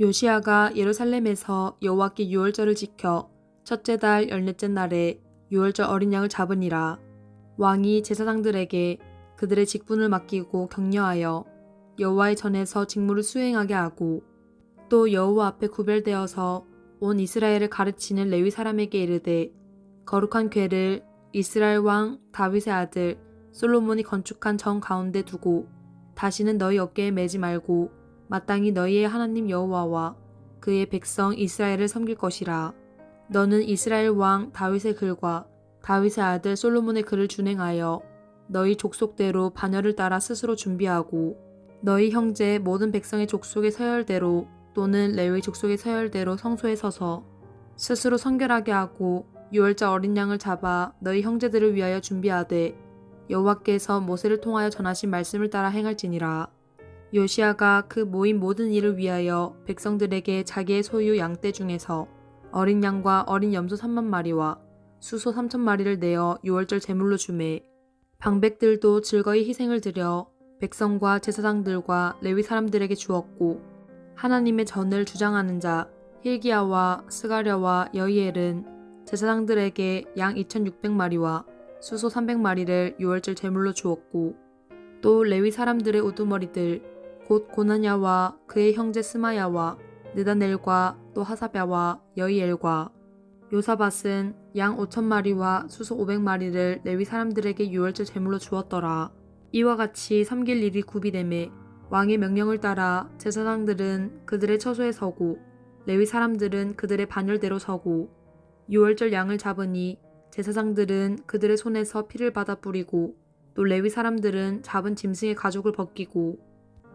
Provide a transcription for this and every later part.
요시아가 예루살렘에서 여호와께 유월절을 지켜 첫째 달 열넷째 날에 유월절 어린 양을 잡으니라. 왕이 제사장들에게 그들의 직분을 맡기고 격려하여 여호와의 전에서 직무를 수행하게 하고 또 여호와 앞에 구별되어서 온 이스라엘을 가르치는 레위 사람에게 이르되 거룩한 궤를 이스라엘 왕 다윗의 아들 솔로몬이 건축한 정 가운데 두고 다시는 너희 어깨에 매지 말고 마땅히 너희의 하나님 여호와와 그의 백성 이스라엘을 섬길 것이라. 너는 이스라엘 왕 다윗의 글과 다윗의 아들 솔로몬의 글을 준행하여 너희 족속대로 반열을 따라 스스로 준비하고 너희 형제 모든 백성의 족속의 서열대로 또는 레위 족속의 서열대로 성소에 서서 스스로 성결하게 하고 유월자 어린 양을 잡아 너희 형제들을 위하여 준비하되 여호와께서 모세를 통하여 전하신 말씀을 따라 행할지니라. 요시아가 그 모인 모든 일을 위하여 백성들에게 자기의 소유 양떼 중에서 어린 양과 어린 염소 3만 마리와 수소 3천 마리를 내어 유월절 제물로 주매 방백들도 즐거이 희생을 드려 백성과 제사장들과 레위 사람들에게 주었고 하나님의 전을 주장하는 자 힐기야와 스가랴와 여이엘은 제사장들에게 양 2,600마리와 수소 300마리를 유월절 제물로 주었고 또 레위 사람들의 우두머리들 곧 고나냐와 그의 형제 스마야와 느다넬과 또 하사랴와 여이엘과 요사밭은 양 5천 마리와 수소 500마리를 레위 사람들에게 유월절 제물로 주었더라. 이와 같이 섬길 일이 구비됨에 왕의 명령을 따라 제사장들은 그들의 처소에 서고 레위 사람들은 그들의 반열대로 서고 유월절 양을 잡으니 제사장들은 그들의 손에서 피를 받아 뿌리고 또 레위 사람들은 잡은 짐승의 가죽을 벗기고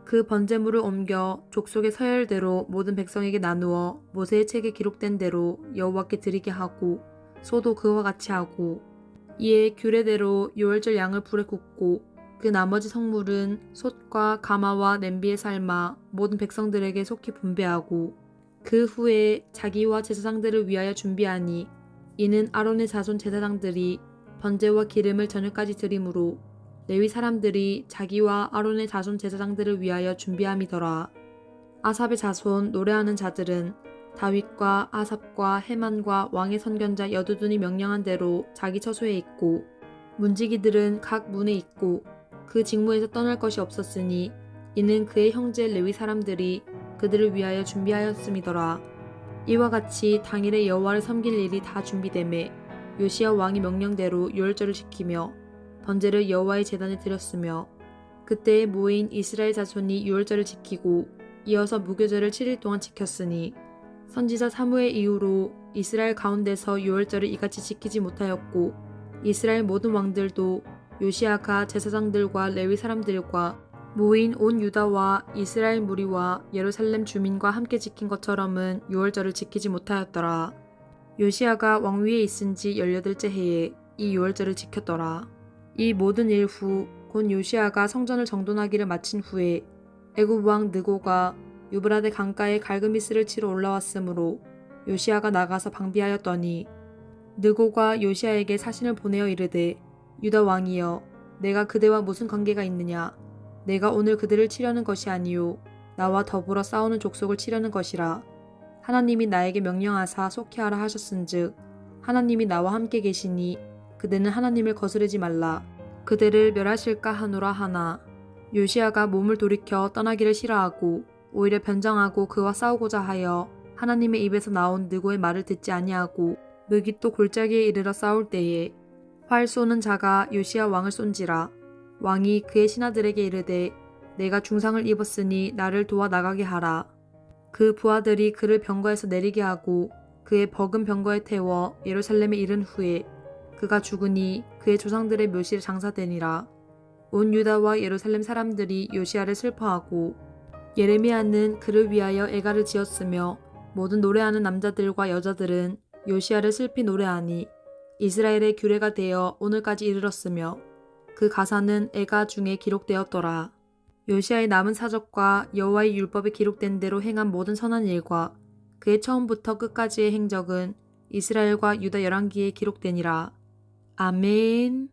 그 번제물을 옮겨 족속의 서열대로 모든 백성에게 나누어 모세의 책에 기록된 대로 여호와께 드리게 하고 소도 그와 같이 하고 이에 규례대로 유월절 양을 불에 굽고 그 나머지 성물은 솥과 가마와 냄비에 삶아 모든 백성들에게 속히 분배하고 그 후에 자기와 제사장들을 위하여 준비하니 이는 아론의 자손 제사장들이 번제와 기름을 저녁까지 드림으로 레위 사람들이 자기와 아론의 자손 제사장들을 위하여 준비함이더라. 아삽의 자손 노래하는 자들은 다윗과 아삽과 해만과 왕의 선견자 여두둔이 명령한 대로 자기 처소에 있고 문지기들은 각 문에 있고 그 직무에서 떠날 것이 없었으니 이는 그의 형제 레위 사람들이 그들을 위하여 준비하였음이더라. 이와 같이 당일에 여호와를 섬길 일이 다 준비됨에 요시야 왕의 명령대로 유월절을 지키며 번제를 여호와의 제단에 드렸으며 그때에 모인 이스라엘 자손이 유월절을 지키고 이어서 무교절을 7일 동안 지켰으니 선지자 사무의 이후로 이스라엘 가운데서 유월절을 이같이 지키지 못하였고 이스라엘 모든 왕들도 요시아가 제사장들과 레위 사람들과 모인 온 유다와 이스라엘 무리와 예루살렘 주민과 함께 지킨 것처럼은 유월절을 지키지 못하였더라. 요시아가 왕위에 있은 지 18째 해에 이 유월절을 지켰더라. 이 모든 일 후 곧 요시아가 성전을 정돈하기를 마친 후에 애굽 왕 느고가 유브라데 강가에 갈그미스를 치러 올라왔으므로 요시아가 나가서 방비하였더니 느고가 요시아에게 사신을 보내어 이르되 유다 왕이여 내가 그대와 무슨 관계가 있느냐? 내가 오늘 그들을 치려는 것이 아니요 나와 더불어 싸우는 족속을 치려는 것이라. 하나님이 나에게 명령하사 속히 하라 하셨은즉 하나님이 나와 함께 계시니 그대는 하나님을 거스르지 말라. 그대를 멸하실까 하노라 하나. 요시아가 몸을 돌이켜 떠나기를 싫어하고 오히려 변장하고 그와 싸우고자 하여 하나님의 입에서 나온 느고의 말을 듣지 아니하고 또 골짜기에 이르러 싸울 때에 활 쏘는 자가 요시아 왕을 쏜지라. 왕이 그의 신하들에게 이르되 내가 중상을 입었으니 나를 도와 나가게 하라. 그 부하들이 그를 병거에서 내리게 하고 그의 버금 병거에 태워 예루살렘에 이른 후에 그가 죽으니 그의 조상들의 묘실에 장사되니라. 온 유다와 예루살렘 사람들이 요시아를 슬퍼하고 예레미야는 그를 위하여 애가를 지었으며 모든 노래하는 남자들과 여자들은 요시아를 슬피 노래하니 이스라엘의 규례가 되어 오늘까지 이르렀으며 그 가사는 애가 중에 기록되었더라. 요시아의 남은 사적과 여호와의 율법에 기록된 대로 행한 모든 선한 일과 그의 처음부터 끝까지의 행적은 이스라엘과 유다 열왕기에 기록되니라. 아멘.